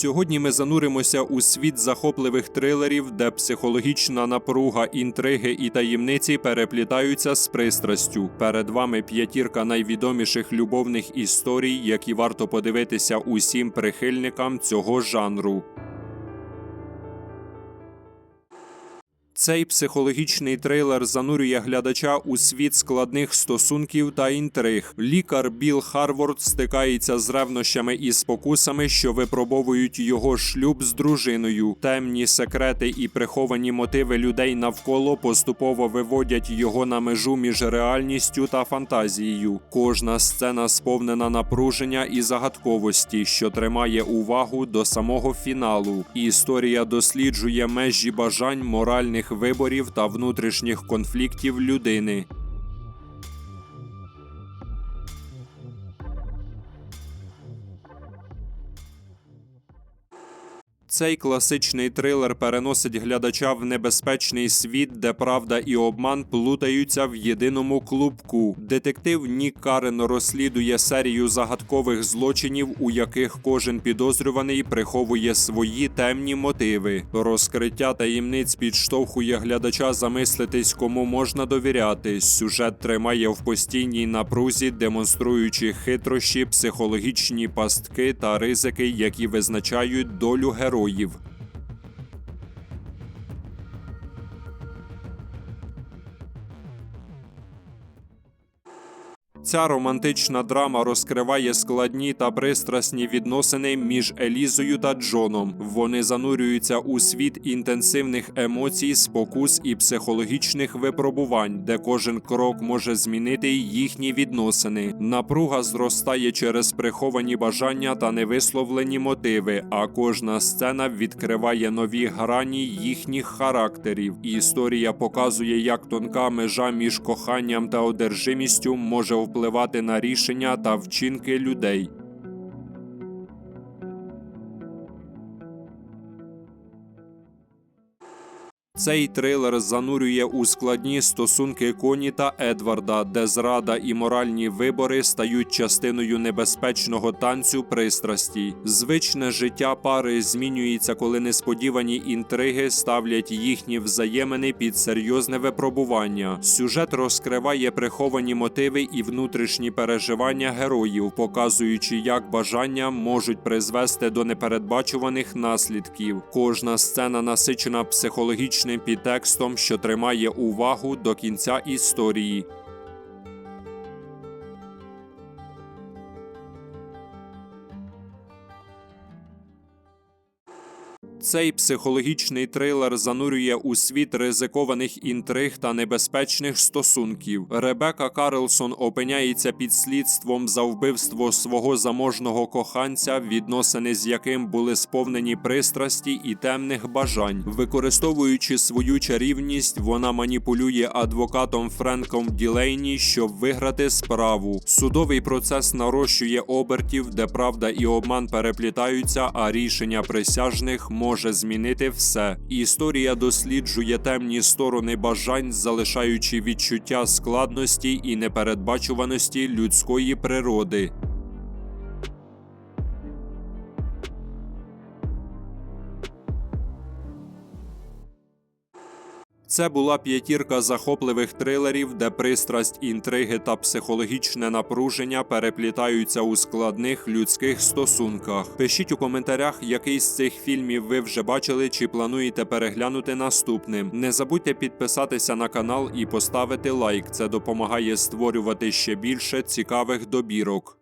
Сьогодні ми зануримося у світ захопливих трилерів, де психологічна напруга, інтриги і таємниці переплітаються з пристрастю. Перед вами п'ятірка найвідоміших любовних історій, які варто подивитися усім прихильникам цього жанру. Цей психологічний трейлер занурює глядача у світ складних стосунків та інтриг. Лікар Біл Харворд стикається з ревнощами і спокусами, що випробовують його шлюб з дружиною. Темні секрети і приховані мотиви людей навколо поступово виводять його на межу між реальністю та фантазією. Кожна сцена сповнена напруження і загадковості, що тримає увагу до самого фіналу. Історія досліджує межі бажань моральних виборів та внутрішніх конфліктів людини. Цей класичний трилер переносить глядача в небезпечний світ, де правда і обман плутаються в єдиному клубку. Детектив Нік Карен розслідує серію загадкових злочинів, у яких кожен підозрюваний приховує свої темні мотиви. Розкриття таємниць підштовхує глядача замислитись, кому можна довіряти. Сюжет тримає в постійній напрузі, демонструючи хитрощі, психологічні пастки та ризики, які визначають долю героїв побоїв. Ця романтична драма розкриває складні та пристрасні відносини між Елізою та Джоном. Вони занурюються у світ інтенсивних емоцій, спокус і психологічних випробувань, де кожен крок може змінити їхні відносини. Напруга зростає через приховані бажання та невисловлені мотиви, а кожна сцена відкриває нові грані їхніх характерів. Історія показує, як тонка межа між коханням та одержимістю може впливати на рішення та вчинки людей. Цей трилер занурює у складні стосунки Коні та Едварда, де зрада і моральні вибори стають частиною небезпечного танцю пристрасті. Звичне життя пари змінюється, коли несподівані інтриги ставлять їхні взаємини під серйозне випробування. Сюжет розкриває приховані мотиви і внутрішні переживання героїв, показуючи, як бажання можуть призвести до непередбачуваних наслідків. Кожна сцена насичена психологічним підтекстом, що тримає увагу до кінця історії. Цей психологічний трилер занурює у світ ризикованих інтриг та небезпечних стосунків. Ребека Карлсон опиняється під слідством за вбивство свого заможного коханця, відносини з яким були сповнені пристрасті і темних бажань. Використовуючи свою чарівність, вона маніпулює адвокатом Френком Ділейні, щоб виграти справу. Судовий процес нарощує обертів, де правда і обман переплітаються, а рішення присяжних може змінити все. Історія досліджує темні сторони бажань, залишаючи відчуття складності і непередбачуваності людської природи. Це була п'ятірка захопливих трилерів, де пристрасть, інтриги та психологічне напруження переплітаються у складних людських стосунках. Пишіть у коментарях, який з цих фільмів ви вже бачили чи плануєте переглянути наступним. Не забудьте підписатися на канал і поставити лайк. Це допомагає створювати ще більше цікавих добірок.